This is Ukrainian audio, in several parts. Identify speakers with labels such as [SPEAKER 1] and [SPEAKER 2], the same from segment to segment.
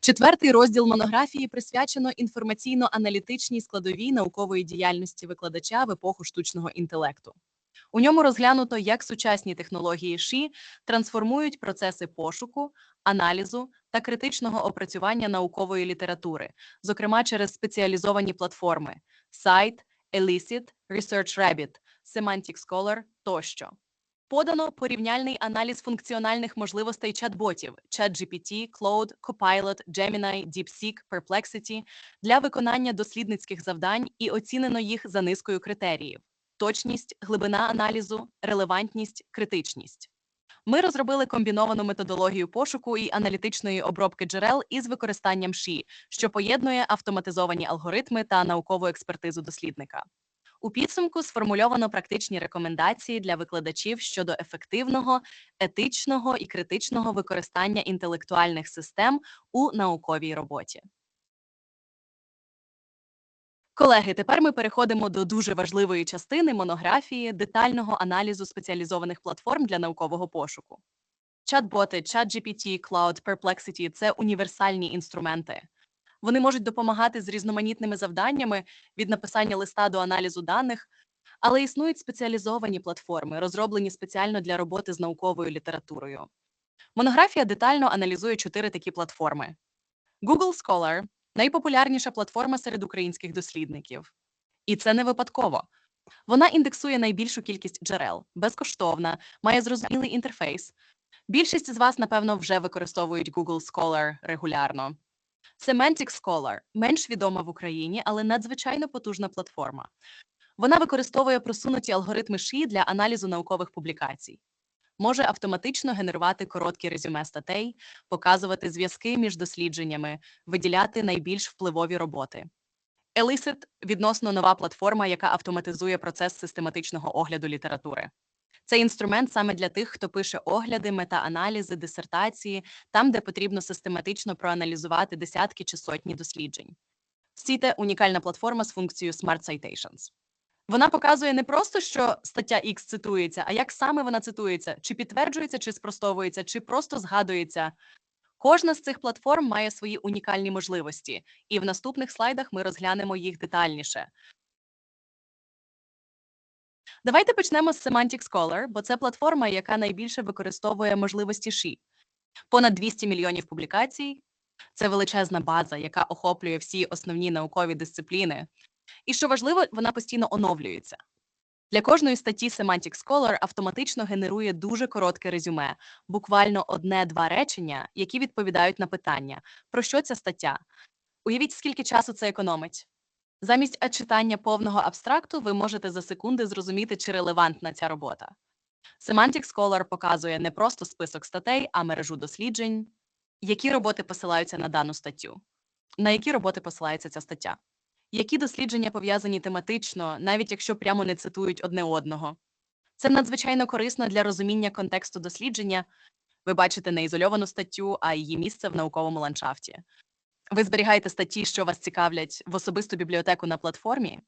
[SPEAKER 1] Четвертий розділ монографії присвячено інформаційно-аналітичній складовій наукової діяльності викладача в епоху штучного інтелекту. У ньому розглянуто, як сучасні технології ШІ трансформують процеси пошуку, аналізу та критичного опрацювання наукової літератури, зокрема через спеціалізовані платформи сайт, Elicit, ResearchRabbit, Semantic Scholar тощо. Подано порівняльний аналіз функціональних можливостей чат-ботів ChatGPT, Claude, Copilot, Gemini, DeepSeek, Perplexity для виконання дослідницьких завдань і оцінено їх за низкою критеріїв: точність, глибина аналізу, релевантність, критичність. Ми розробили комбіновану методологію пошуку і аналітичної обробки джерел із використанням ШІ, що поєднує автоматизовані алгоритми та наукову експертизу дослідника. У підсумку сформульовано практичні рекомендації для викладачів щодо ефективного, етичного і критичного використання інтелектуальних систем у науковій роботі. Колеги, тепер ми переходимо до дуже важливої частини монографії детального аналізу спеціалізованих платформ для наукового пошуку. Чат-боти, ChatGPT, Cloud, Perplexity – це універсальні інструменти. Вони можуть допомагати з різноманітними завданнями від написання листа до аналізу даних, але існують спеціалізовані платформи, розроблені спеціально для роботи з науковою літературою. Монографія детально аналізує чотири такі платформи: Google Scholar найпопулярніша платформа серед українських дослідників. І це не випадково. Вона індексує найбільшу кількість джерел, безкоштовна, має зрозумілий інтерфейс. Більшість з вас, напевно, вже використовують Google Scholar регулярно. Semantic Scholar менш відома в Україні, але надзвичайно потужна платформа. Вона використовує просунуті алгоритми ШІ для аналізу наукових публікацій, може автоматично генерувати короткі резюме статей, показувати зв'язки між дослідженнями, виділяти найбільш впливові роботи. Elicit – відносно нова платформа, яка автоматизує процес систематичного огляду літератури. Це інструмент саме для тих, хто пише огляди, метааналізи, дисертації, там, де потрібно систематично проаналізувати десятки чи сотні досліджень. Сіте унікальна платформа з функцією Smart Citations. Вона показує не просто, що стаття X цитується, а як саме вона цитується, чи підтверджується, чи спростовується, чи просто згадується. Кожна з цих платформ має свої унікальні можливості, і в наступних слайдах ми розглянемо їх детальніше. Давайте почнемо з Semantic Scholar, бо це платформа, яка найбільше використовує можливості ШІ. Понад 200 мільйонів публікацій. Це величезна база, яка охоплює всі основні наукові дисципліни. І що важливо, вона постійно оновлюється. Для кожної статті Semantic Scholar автоматично генерує дуже коротке резюме, буквально одне-два речення, які відповідають на питання, про що ця стаття. Уявіть, скільки часу це економить. Замість читання повного абстракту ви можете за секунди зрозуміти, чи релевантна ця робота. Semantic Scholar показує не просто список статей, а мережу досліджень, які роботи посилаються на дану статтю, на які роботи посилається ця стаття, які дослідження пов'язані тематично, навіть якщо прямо не цитують одне одного. Це надзвичайно корисно для розуміння контексту дослідження. Ви бачите не ізольовану статтю, а її місце в науковому ландшафті. Ви зберігаєте статті, що вас цікавлять в особисту бібліотеку на платформі,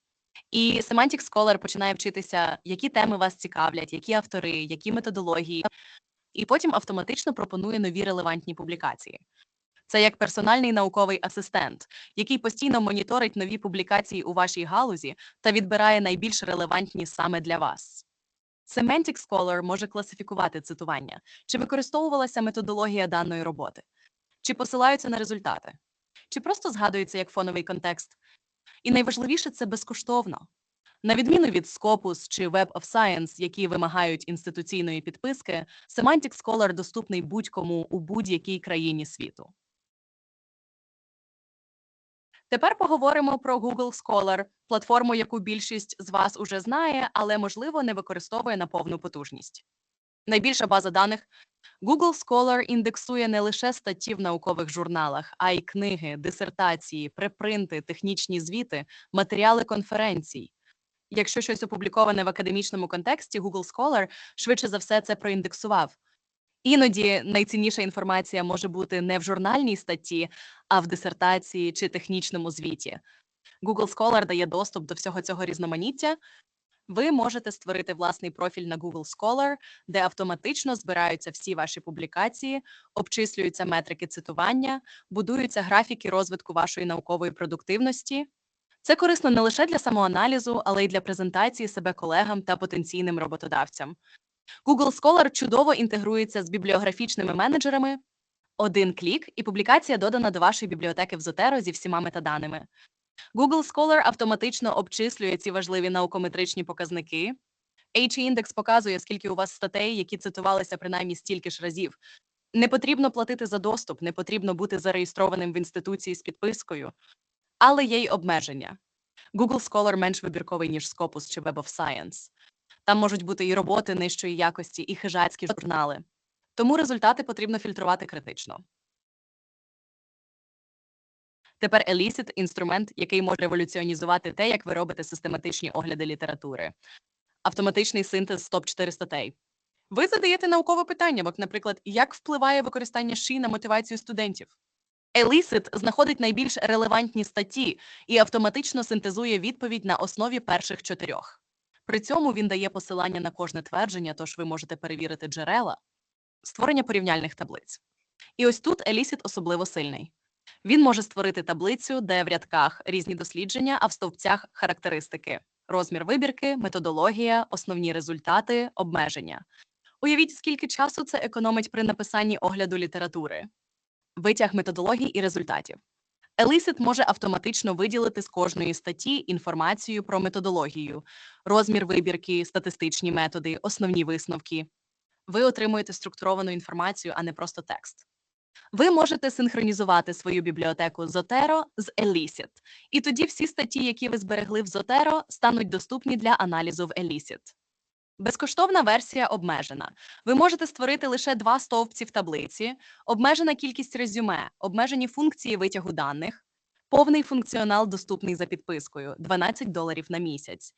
[SPEAKER 1] і Semantic Scholar починає вчитися, які теми вас цікавлять, які автори, які методології, і потім автоматично пропонує нові релевантні публікації. Це як персональний науковий асистент, який постійно моніторить нові публікації у вашій галузі та відбирає найбільш релевантні саме для вас. Semantic Scholar може класифікувати цитування, чи використовувалася методологія даної роботи, чи посилаються на результати чи просто згадується як фоновий контекст. І найважливіше це безкоштовно. На відміну від Scopus чи Web of Science, які вимагають інституційної підписки, Semantic Scholar доступний будь-кому у будь-якій країні світу. Тепер поговоримо про Google Scholar, платформу, яку більшість з вас уже знає, але можливо не використовує на повну потужність. Найбільша база даних Google Scholar індексує не лише статті в наукових журналах, а й книги, дисертації, препринти, технічні звіти, матеріали конференцій. Якщо щось опубліковане в академічному контексті, Google Scholar швидше за все це проіндексував. Іноді найцінніша інформація може бути не в журнальній статті, а в дисертації чи технічному звіті. Google Scholar дає доступ до всього цього різноманіття, Ви можете створити власний профіль на Google Scholar, де автоматично збираються всі ваші публікації, обчислюються метрики цитування, будуються графіки розвитку вашої наукової продуктивності. Це корисно не лише для самоаналізу, але й для презентації себе колегам та потенційним роботодавцям. Google Scholar чудово інтегрується з бібліографічними менеджерами. Один клік, і публікація додана до вашої бібліотеки в Zotero зі всіма метаданими. Google Scholar автоматично обчислює ці важливі наукометричні показники. H-індекс показує, скільки у вас статей, які цитувалися принаймні стільки ж разів. Не потрібно платити за доступ, не потрібно бути зареєстрованим в інституції з підпискою, але є й обмеження. Google Scholar менш вибірковий, ніж Scopus чи Web of Science. Там можуть бути і роботи нижчої якості, і хижацькі журнали. Тому результати потрібно фільтрувати критично. Тепер Elicit – інструмент, який може революціонізувати те, як ви робите систематичні огляди літератури. Автоматичний синтез топ 4 статей. Ви задаєте наукове питання, як, наприклад, як впливає використання ші на мотивацію студентів. Elicit знаходить найбільш релевантні статті і автоматично синтезує відповідь на основі перших чотирьох. При цьому він дає посилання на кожне твердження, тож ви можете перевірити джерела, створення порівняльних таблиць. І ось тут Elicit особливо сильний. Він може створити таблицю, де в рядках різні дослідження, а в стовпцях характеристики, розмір вибірки, методологія, основні результати, обмеження. Уявіть, скільки часу це економить при написанні огляду літератури, витяг методологій і результатів. Elicit може автоматично виділити з кожної статті інформацію про методологію, розмір вибірки, статистичні методи, основні висновки. Ви отримуєте структуровану інформацію, а не просто текст. Ви можете синхронізувати свою бібліотеку Zotero з Elicit, і тоді всі статті, які ви зберегли в Zotero, стануть доступні для аналізу в Elicit. Безкоштовна версія обмежена. Ви можете створити лише два стовпці в таблиці, обмежена кількість резюме, обмежені функції витягу даних, повний функціонал доступний за підпискою 12 доларів на місяць.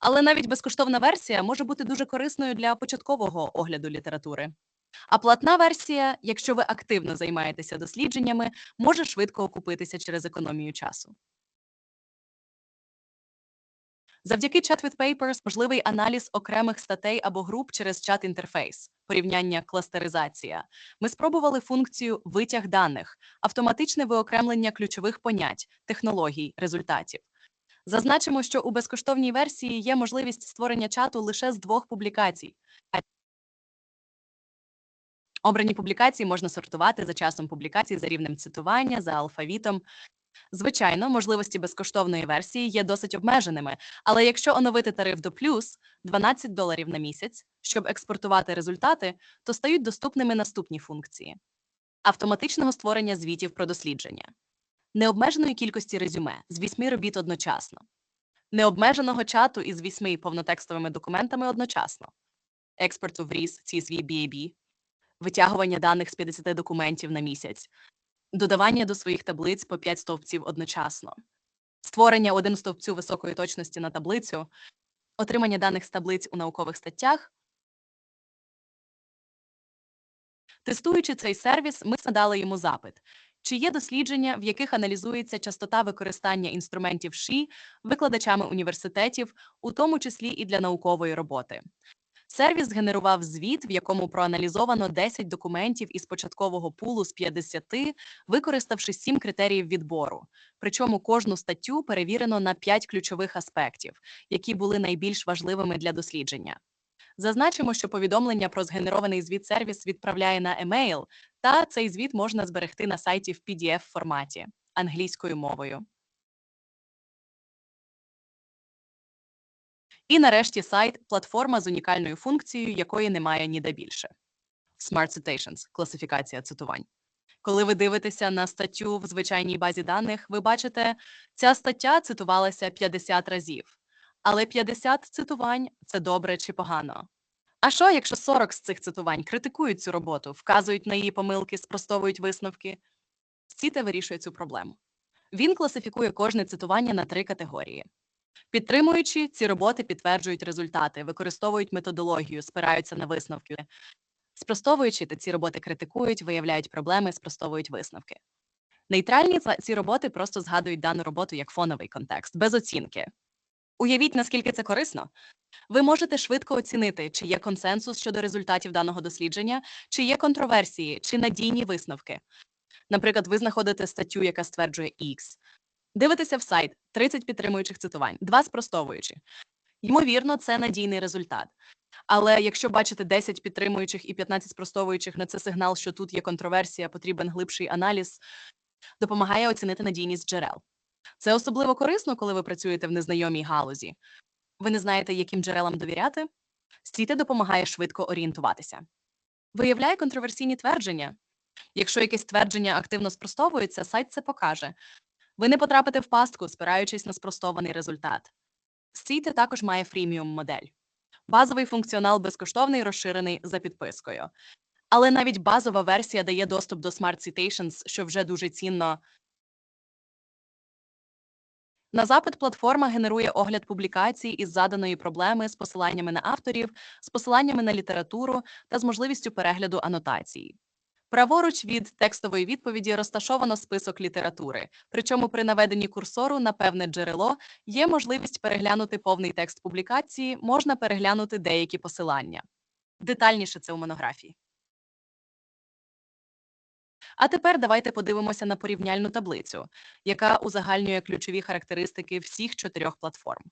[SPEAKER 1] Але навіть безкоштовна версія може бути дуже корисною для початкового огляду літератури. А платна версія, якщо ви активно займаєтеся дослідженнями, може швидко окупитися через економію часу. Завдяки Chat with Papers можливий аналіз окремих статей або груп через чат-інтерфейс, порівняння кластеризація. Ми спробували функцію витяг даних, автоматичне виокремлення ключових понять, технологій, результатів. Зазначимо, що у безкоштовній версії є можливість створення чату лише з двох публікацій. Обрані публікації можна сортувати за часом публікації за рівнем цитування, за алфавітом. Звичайно, можливості безкоштовної версії є досить обмеженими, але якщо оновити тариф до плюс 12 доларів на місяць, щоб експортувати результати, то стають доступними наступні функції: автоматичного створення звітів про дослідження, необмеженої кількості резюме з вісьми робіт одночасно, необмеженого чату із вісьми повнотекстовими документами одночасно, експорту в RIS, CSV, BAB, витягування даних з 50 документів на місяць, додавання до своїх таблиць по 5 стовпців одночасно, створення один стовпцю високої точності на таблицю, отримання даних з таблиць у наукових статтях. Тестуючи цей сервіс, ми задали йому запит. Чи є дослідження, в яких аналізується частота використання інструментів ШІ викладачами університетів, у тому числі і для наукової роботи? Сервіс згенерував звіт, в якому проаналізовано 10 документів із початкового пулу з 50, використавши 7 критеріїв відбору. Причому кожну статтю перевірено на 5 ключових аспектів, які були найбільш важливими для дослідження. Зазначимо, що повідомлення про згенерований звіт сервіс відправляє на емейл, та цей звіт можна зберегти на сайті в pdf форматі англійською мовою. І нарешті сайт платформа з унікальною функцією, якої немає ніде більше. Smart Citations – класифікація цитувань. Коли ви дивитеся на статтю в звичайній базі даних, ви бачите, ця стаття цитувалася 50 разів. Але 50 цитувань це добре чи погано. А що, якщо 40 з цих цитувань критикують цю роботу, вказують на її помилки, спростовують висновки? Сіте вирішує цю проблему. Він класифікує кожне цитування на три категорії. Підтримуючи ці роботи, підтверджують результати, використовують методологію, спираються на висновки. Спростовуючи, та ці роботи критикують, виявляють проблеми, спростовують висновки. Нейтральні ці роботи просто згадують дану роботу як фоновий контекст, без оцінки. Уявіть, наскільки це корисно. Ви можете швидко оцінити, чи є консенсус щодо результатів даного дослідження, чи є контроверсії, чи надійні висновки. Наприклад, ви знаходите статтю, яка стверджує X, дивитеся в сайт 30 підтримуючих цитувань, 2 спростовуючі. Ймовірно, це надійний результат. Але якщо бачите 10 підтримуючих і 15 спростовуючих, на це сигнал, що тут є контроверсія, потрібен глибший аналіз, допомагає оцінити надійність джерел. Це особливо корисно, коли ви працюєте в незнайомій галузі. Ви не знаєте, яким джерелам довіряти? Стійте допомагає швидко орієнтуватися. Виявляє контроверсійні твердження. Якщо якесь твердження активно спростовується, сайт це покаже. Ви не потрапите в пастку, спираючись на спростований результат. Стійте також має фріміум модель. Базовий функціонал безкоштовний, розширений за підпискою. Але навіть базова версія дає доступ до Smart Citations, що вже дуже цінно. На запит платформа генерує огляд публікацій із заданої проблеми з посиланнями на авторів, з посиланнями на літературу та з можливістю перегляду анотацій. Праворуч від текстової відповіді розташовано список літератури, причому при наведенні курсору на певне джерело є можливість переглянути повний текст публікації, можна переглянути деякі посилання. Детальніше це у монографії. А тепер давайте подивимося на порівняльну таблицю, яка узагальнює ключові характеристики всіх чотирьох платформ.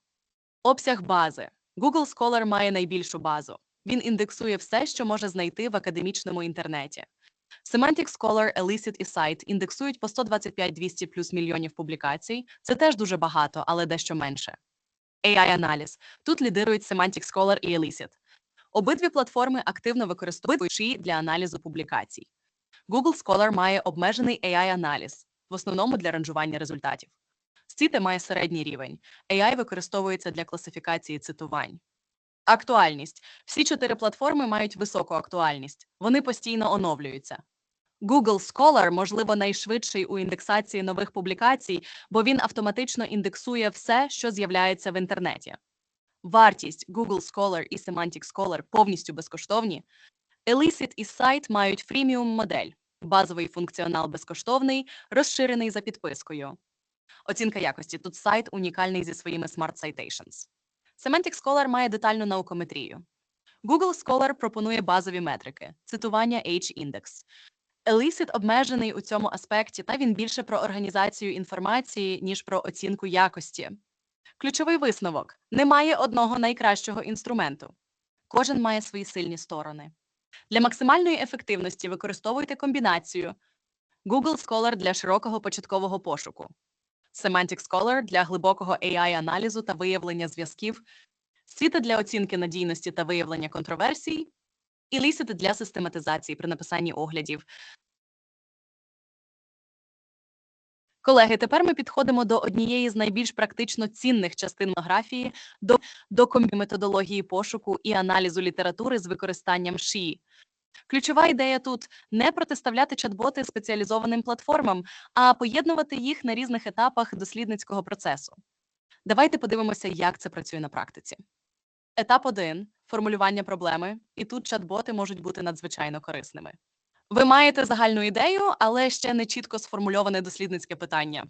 [SPEAKER 1] Обсяг бази. Google Scholar має найбільшу базу. Він індексує все, що може знайти в академічному інтернеті. Semantic Scholar, Elicit і Cite індексують по 125-200 плюс мільйонів публікацій. Це теж дуже багато, але дещо менше. AI-аналіз. Тут лідирують Semantic Scholar і Elicit. Обидві платформи активно використовують шиї для аналізу публікацій. Google Scholar має обмежений AI-аналіз, в основному для ранжування результатів. Сіте має середній рівень. AI використовується для класифікації цитувань. Актуальність. Всі чотири платформи мають високу актуальність. Вони постійно оновлюються. Google Scholar, можливо, найшвидший у індексації нових публікацій, бо він автоматично індексує все, що з'являється в інтернеті. Вартість Google Scholar і Semantic Scholar повністю безкоштовні. Elicit і Site мають фріміум модель. Базовий функціонал безкоштовний, розширений за підпискою. Оцінка якості. Тут сайт унікальний зі своїми Smart Citations. Semantic Scholar має детальну наукометрію. Google Scholar пропонує базові метрики, цитування H-індекс. Elicit обмежений у цьому аспекті, та він більше про організацію інформації, ніж про оцінку якості. Ключовий висновок: немає одного найкращого інструменту. Кожен має свої сильні сторони. Для максимальної ефективності використовуйте комбінацію Google Scholar для широкого початкового пошуку, Semantic Scholar для глибокого AI-аналізу та виявлення зв'язків, Світа для оцінки надійності та виявлення контроверсій, і Licit для систематизації при написанні оглядів. Колеги, тепер ми підходимо до однієї з найбільш практично цінних частин монографії до, до комбі методології пошуку і аналізу літератури з використанням ШІ. Ключова ідея тут не протиставляти чат-боти спеціалізованим платформам, а поєднувати їх на різних етапах дослідницького процесу. Давайте подивимося, як це працює на практиці. Етап 1 формулювання проблеми, і тут чат-боти можуть бути надзвичайно корисними. Ви маєте загальну ідею, але ще не чітко сформульоване дослідницьке питання.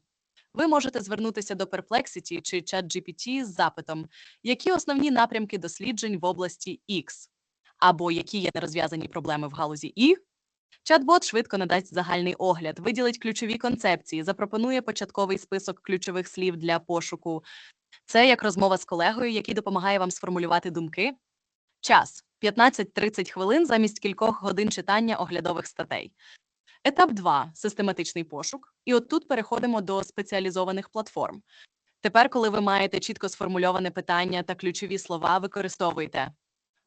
[SPEAKER 1] Ви можете звернутися до Perplexity чи ChatGPT з запитом, які основні напрямки досліджень в області X, або які є нерозв'язані проблеми в галузі І. Чат-бот швидко надасть загальний огляд, виділить ключові концепції, запропонує початковий список ключових слів для пошуку. Це як розмова з колегою, який допомагає вам сформулювати думки. Час 15-30 хвилин замість кількох годин читання оглядових статей. Етап 2 систематичний пошук. І от тут переходимо до спеціалізованих платформ. Тепер, коли ви маєте чітко сформульоване питання та ключові слова, використовуйте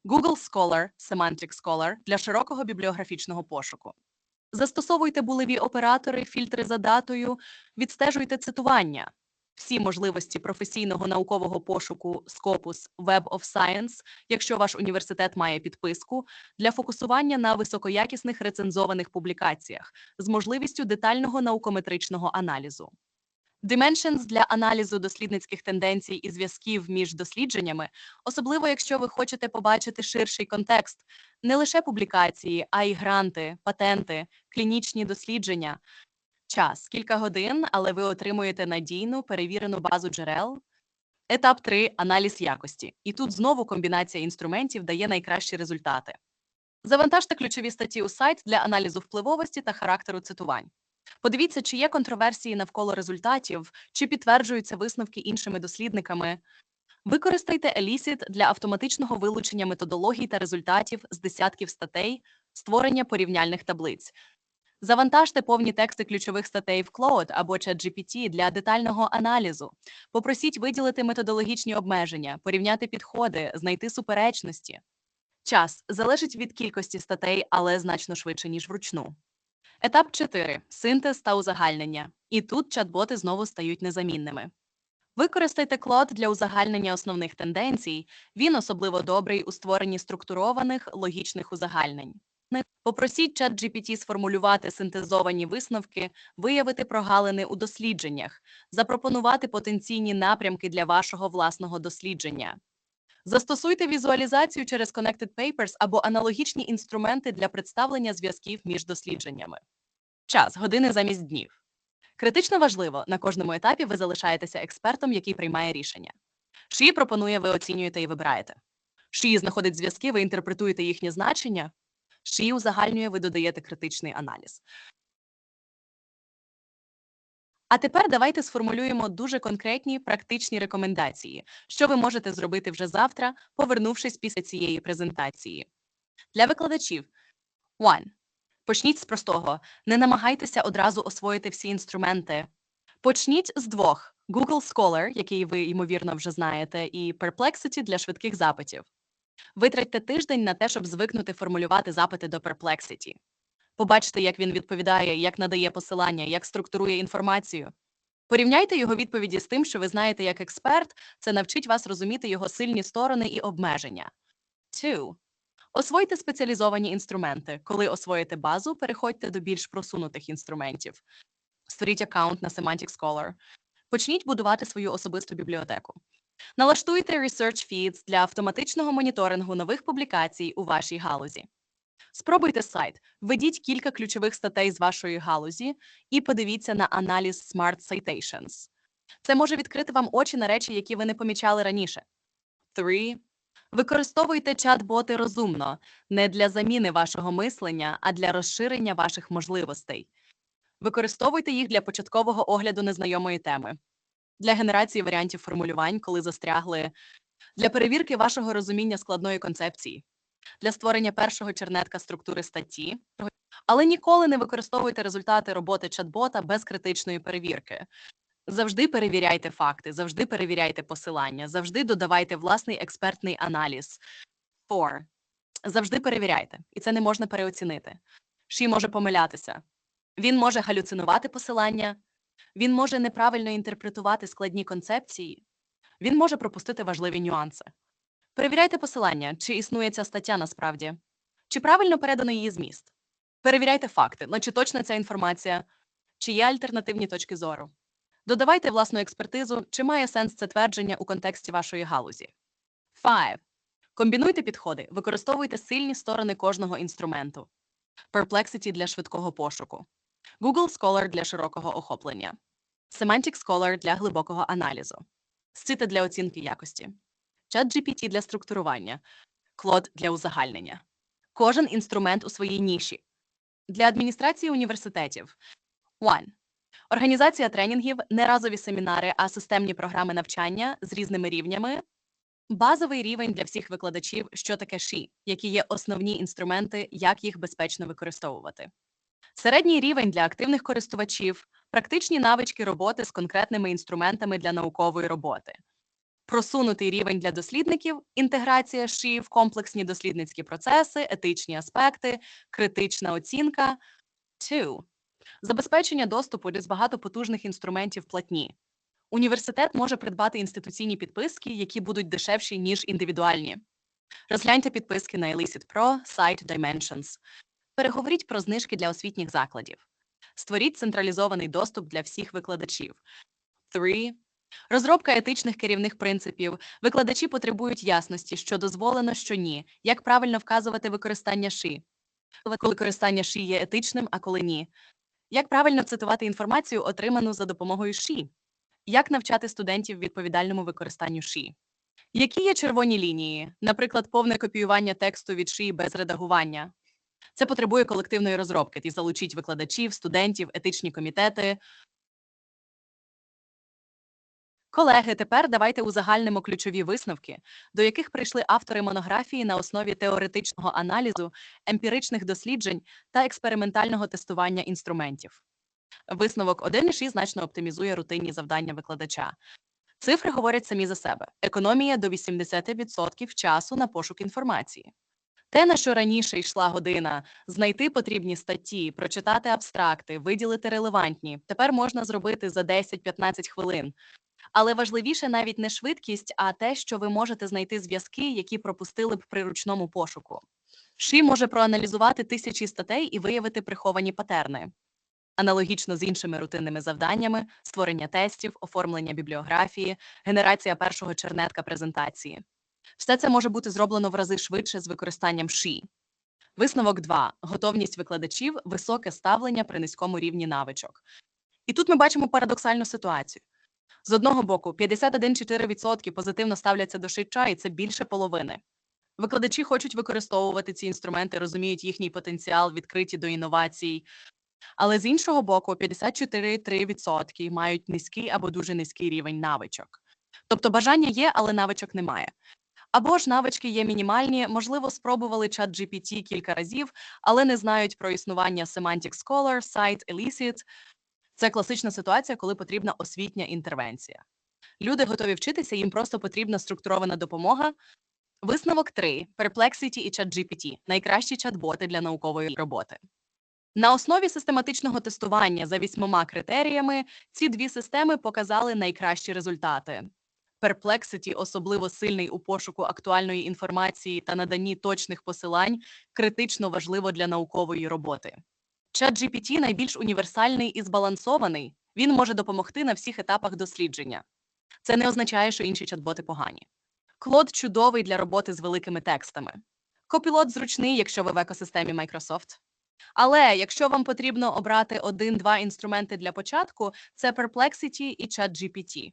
[SPEAKER 1] Google Scholar, Semantic Scholar для широкого бібліографічного пошуку. Застосовуйте булеві оператори, фільтри за датою, відстежуйте цитування, всі можливості професійного наукового пошуку Scopus Web of Science, якщо ваш університет має підписку, для фокусування на високоякісних рецензованих публікаціях з можливістю детального наукометричного аналізу. Dimensions для аналізу дослідницьких тенденцій і зв'язків між дослідженнями, особливо якщо ви хочете побачити ширший контекст, не лише публікації, а й гранти, патенти, клінічні дослідження, час кілька годин, але ви отримуєте надійну перевірену базу джерел. Етап 3 аналіз якості. І тут знову комбінація інструментів дає найкращі результати. Завантажте ключові статті у сайт для аналізу впливовості та характеру цитувань. Подивіться, чи є контроверсії навколо результатів, чи підтверджуються висновки іншими дослідниками. Використайте Elicit для автоматичного вилучення методологій та результатів з десятків статей, створення порівняльних таблиць. Завантажте повні тексти ключових статей в Claude або ChatGPT для детального аналізу. Попросіть виділити методологічні обмеження, порівняти підходи, знайти суперечності. Час залежить від кількості статей, але значно швидше, ніж вручну. Етап 4. Синтез та узагальнення. І тут чат-боти знову стають незамінними. Використайте Claude для узагальнення основних тенденцій. Він особливо добрий у створенні структурованих логічних узагальнень. Попросіть ChatGPT сформулювати синтезовані висновки, виявити прогалини у дослідженнях, запропонувати потенційні напрямки для вашого власного дослідження. Застосуйте візуалізацію через Connected Papers або аналогічні інструменти для представлення зв'язків між дослідженнями. Час години замість днів. Критично важливо, на кожному етапі ви залишаєтеся експертом, який приймає рішення. Шиї пропонує, ви оцінюєте і вибираєте. Шиї знаходить зв'язки, ви інтерпретуєте їхнє значення. Шиї узагальнює, ви додаєте критичний аналіз. А тепер давайте сформулюємо дуже конкретні практичні рекомендації, що ви можете зробити вже завтра, повернувшись після цієї презентації. Для викладачів 1. Почніть з простого. Не намагайтеся одразу освоїти всі інструменти. Почніть з двох: Google Scholar, який ви, ймовірно, вже знаєте, і Perplexity для швидких запитів. Витратьте тиждень на те, щоб звикнути формулювати запити до Perplexity. Побачте, як він відповідає, як надає посилання, як структурує інформацію. Порівняйте його відповіді з тим, що ви знаєте як експерт, це навчить вас розуміти його сильні сторони і обмеження. 2. Освойте спеціалізовані інструменти. Коли освоїте базу, переходьте до більш просунутих інструментів. Створіть аккаунт на Semantic Scholar. Почніть будувати свою особисту бібліотеку. Налаштуйте Research Feeds для автоматичного моніторингу нових публікацій у вашій галузі. Спробуйте сайт, введіть кілька ключових статей з вашої галузі і подивіться на аналіз Smart Citations. Це може відкрити вам очі на речі, які ви не помічали раніше. 3. Використовуйте чат-боти розумно, не для заміни вашого мислення, а для розширення ваших можливостей. Використовуйте їх для початкового огляду незнайомої теми, для генерації варіантів формулювань, коли застрягли, для перевірки вашого розуміння складної концепції, для створення першого чернетка структури статті. Але ніколи не використовуйте результати роботи чат-бота без критичної перевірки. Завжди перевіряйте факти, завжди перевіряйте посилання, завжди додавайте власний експертний аналіз. Four. Завжди перевіряйте, і це не можна переоцінити. Ші може помилятися. Він може галюцинувати посилання, він може неправильно інтерпретувати складні концепції, він може пропустити важливі нюанси. Перевіряйте посилання, чи існує ця стаття насправді, чи правильно передано її зміст. Перевіряйте факти, ну чи точна ця інформація, чи є альтернативні точки зору. Додавайте власну експертизу, чи має сенс це твердження у контексті вашої галузі. 5. Комбінуйте підходи, використовуйте сильні сторони кожного інструменту. Perplexity для швидкого пошуку, Google Scholar для широкого охоплення, Semantic Scholar для глибокого аналізу, Scite для оцінки якості, ChatGPT для структурування, Claude для узагальнення. Кожен інструмент у своїй ніші. Для адміністрації університетів 1. Організація тренінгів, не разові семінари, а системні програми навчання з різними рівнями. Базовий рівень для всіх викладачів, що таке ШІ, які є основні інструменти, як їх безпечно використовувати. Середній рівень для активних користувачів, практичні навички роботи з конкретними інструментами для наукової роботи. Просунутий рівень для дослідників, інтеграція ШІ комплексні дослідницькі процеси, етичні аспекти, критична оцінка. 2. Забезпечення доступу до багатопотужних інструментів платні. Університет може придбати інституційні підписки, які будуть дешевші, ніж індивідуальні. Розгляньте підписки на Elicit Pro, сайт Dimensions. Переговоріть про знижки для освітніх закладів. Створіть централізований доступ для всіх викладачів. 3. Розробка етичних керівних принципів. Викладачі потребують ясності, що дозволено, що ні, як правильно вказувати використання ши. Коли використання ши є етичним, а коли ні. Як правильно цитувати інформацію, отриману за допомогою ШІ? Як навчати студентів відповідальному використанню ШІ? Які є червоні лінії, наприклад, повне копіювання тексту від ШІ без редагування? Це потребує колективної розробки і залучіть викладачів, студентів, етичні комітети. Колеги, тепер давайте узагальнимо ключові висновки, до яких прийшли автори монографії на основі теоретичного аналізу, емпіричних досліджень та експериментального тестування інструментів. Висновок 1.6 значно оптимізує рутинні завдання викладача. Цифри говорять самі за себе: економія до 80% часу на пошук інформації. Те, на що раніше йшла година, знайти потрібні статті, прочитати абстракти, виділити релевантні, тепер можна зробити за 10-15 хвилин. Але важливіше навіть не швидкість, а те, що ви можете знайти зв'язки, які пропустили б при ручному пошуку. Ші може проаналізувати тисячі статей і виявити приховані патерни. Аналогічно з іншими рутинними завданнями: створення тестів, оформлення бібліографії, генерація першого чернетка презентації. Все це може бути зроблено в рази швидше з використанням ШІ. Висновок 2. Готовність викладачів, високе ставлення при низькому рівні навичок. І тут ми бачимо парадоксальну ситуацію. З одного боку, 51,4% позитивно ставляться до шитча, і це більше половини. Викладачі хочуть використовувати ці інструменти, розуміють їхній потенціал, відкриті до інновацій. Але з іншого боку, 54,3% мають низький або дуже низький рівень навичок. Тобто бажання є, але навичок немає. Або ж навички є мінімальні, можливо, спробували чат GPT кілька разів, але не знають про існування Semantic Scholar, сайт Elicit. Це класична ситуація, коли потрібна освітня інтервенція. Люди готові вчитися, їм просто потрібна структурована допомога. Висновок 3. Perplexity і ChatGPT – найкращі чат-боти для наукової роботи. На основі систематичного тестування за вісьмома критеріями ці дві системи показали найкращі результати. Perplexity особливо сильний у пошуку актуальної інформації та наданні точних посилань, критично важливо для наукової роботи. ChatGPT найбільш універсальний і збалансований. Він може допомогти на всіх етапах дослідження. Це не означає, що інші чат-боти погані. Клод чудовий для роботи з великими текстами. Копілот зручний, якщо ви в екосистемі Microsoft. Але якщо вам потрібно обрати один-два інструменти для початку, це Perplexity і ChatGPT.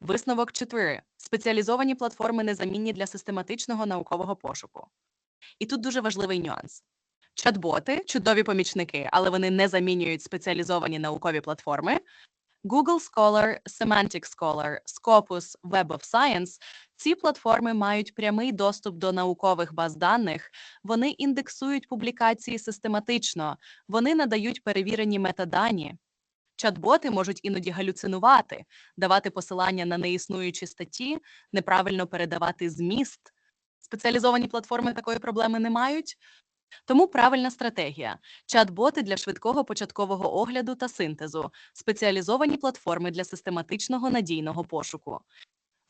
[SPEAKER 1] Висновок 4. Спеціалізовані платформи незамінні для систематичного наукового пошуку. І тут дуже важливий нюанс. Чат-боти чудові помічники, але вони не замінюють спеціалізовані наукові платформи. Google Scholar, Semantic Scholar, Scopus, Web of Science – ці платформи мають прямий доступ до наукових баз даних, вони індексують публікації систематично, вони надають перевірені метадані. Чат-боти можуть іноді галюцинувати, давати посилання на неіснуючі статті, неправильно передавати зміст. Спеціалізовані платформи такої проблеми не мають. Тому правильна стратегія: чат-боти для швидкого початкового огляду та синтезу, спеціалізовані платформи для систематичного надійного пошуку.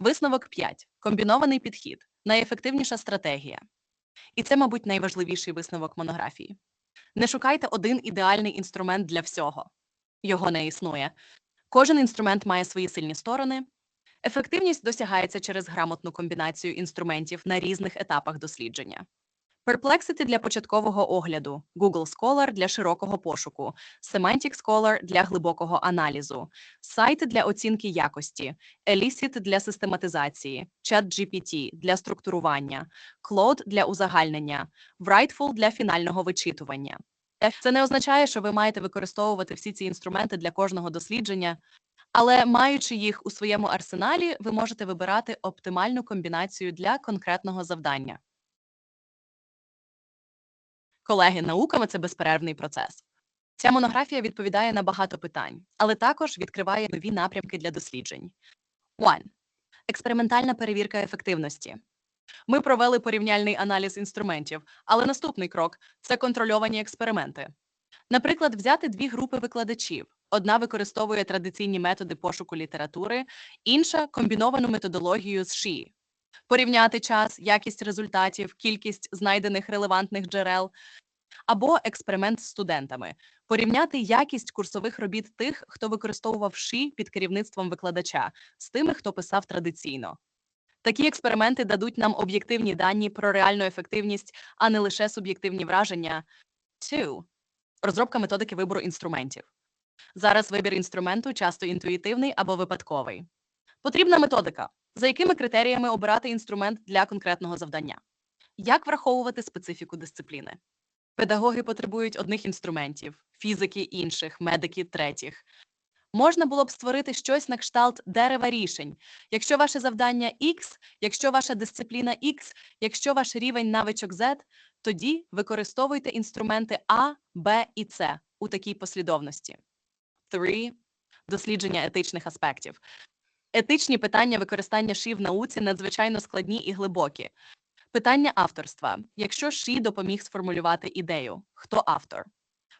[SPEAKER 1] Висновок 5. Комбінований підхід найефективніша стратегія. І це, мабуть, найважливіший висновок монографії. Не шукайте один ідеальний інструмент для всього. Його не існує. Кожен інструмент має свої сильні сторони. Ефективність досягається через грамотну комбінацію інструментів на різних етапах дослідження. Perplexity для початкового огляду, Google Scholar для широкого пошуку, Semantic Scholar для глибокого аналізу, сайти для оцінки якості, Elicit для систематизації, ChatGPT для структурування, Claude для узагальнення, Writeful для фінального вичитування. Це не означає, що ви маєте використовувати всі ці інструменти для кожного дослідження, але маючи їх у своєму арсеналі, ви можете вибирати оптимальну комбінацію для конкретного завдання. Колеги, науками це безперервний процес. Ця монографія відповідає на багато питань, але також відкриває нові напрямки для досліджень. One. Експериментальна перевірка ефективності. Ми провели порівняльний аналіз інструментів, але наступний крок це контрольовані експерименти. Наприклад, взяти дві групи викладачів. Одна використовує традиційні методи пошуку літератури, інша комбіновану методологію з ШІ. Порівняти час, якість результатів, кількість знайдених релевантних джерел або експеримент з студентами, порівняти якість курсових робіт тих, хто використовував ШІ під керівництвом викладача, з тими, хто писав традиційно. Такі експерименти дадуть нам об'єктивні дані про реальну ефективність, а не лише суб'єктивні враження. Two. Розробка методики вибору інструментів. Зараз вибір інструменту часто інтуїтивний або випадковий. Потрібна методика, за якими критеріями обирати інструмент для конкретного завдання. Як враховувати специфіку дисципліни? Педагоги потребують одних інструментів, фізики інших, медики третіх. Можна було б створити щось на кшталт дерева рішень. Якщо ваше завдання X, якщо ваша дисципліна X, якщо ваш рівень навичок Z, тоді використовуйте інструменти А, Б і С у такій послідовності. 3. Дослідження етичних аспектів. Етичні питання використання ШІ в науці надзвичайно складні і глибокі. Питання авторства. Якщо ШІ допоміг сформулювати ідею, хто автор?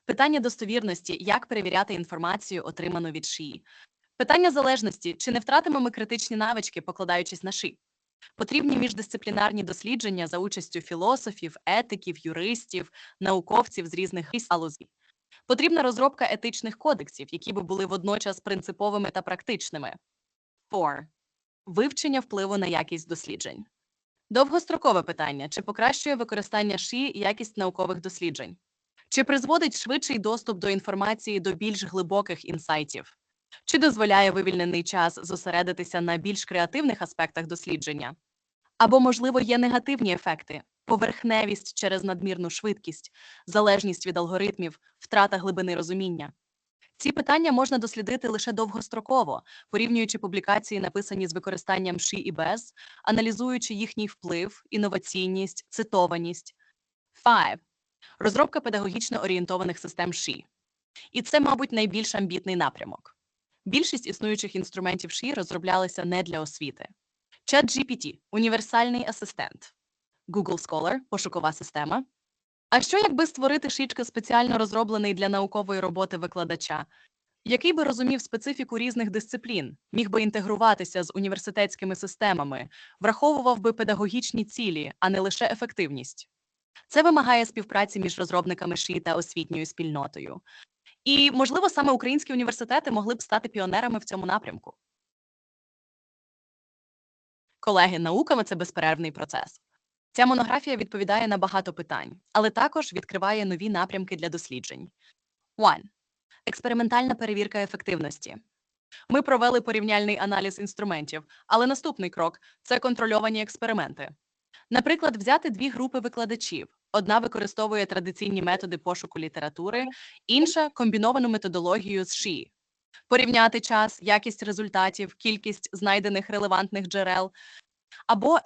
[SPEAKER 1] Питання достовірності, як перевіряти інформацію, отриману від ШІ. Питання залежності, чи не втратимо ми критичні навички, покладаючись на ШІ. Потрібні міждисциплінарні дослідження за участю філософів, етиків, юристів, науковців з різних галузей. Потрібна розробка етичних кодексів, які би були водночас принциповими та практичними. 4. Вивчення впливу на якість досліджень. Довгострокове питання: чи покращує використання ШІ якість наукових досліджень? Чи призводить швидший доступ до інформації до більш глибоких інсайтів? Чи дозволяє вивільнений час зосередитися на більш креативних аспектах дослідження? Або, можливо, є негативні ефекти: поверхневість через надмірну швидкість, залежність від алгоритмів, втрата глибини розуміння. Ці питання можна дослідити лише довгостроково, порівнюючи публікації, написані з використанням ШІ і без, аналізуючи їхній вплив, інноваційність, цитованість. 5. Розробка педагогічно орієнтованих систем ШІ. І це, мабуть, найбільш амбітний напрямок. Більшість існуючих інструментів ШІ розроблялися не для освіти. ChatGPT – універсальний асистент. Google Scholar – пошукова система. А що якби створити шічка спеціально розроблений для наукової роботи викладача, який би розумів специфіку різних дисциплін, міг би інтегруватися з університетськими системами, враховував би педагогічні цілі, а не лише ефективність. Це вимагає співпраці між розробниками ШІ та освітньою спільнотою. І, можливо, саме українські університети могли б стати піонерами в цьому напрямку. Колеги, науками це безперервний процес. Ця монографія відповідає на багато питань, але також відкриває нові напрямки для досліджень. 1. Експериментальна перевірка ефективності. Ми провели порівняльний аналіз інструментів, але наступний крок це контрольовані експерименти. Наприклад, взяти дві групи викладачів. Одна використовує традиційні методи пошуку літератури, інша комбіновану методологію з ШІ. Порівняти час, якість результатів, кількість знайдених релевантних джерел або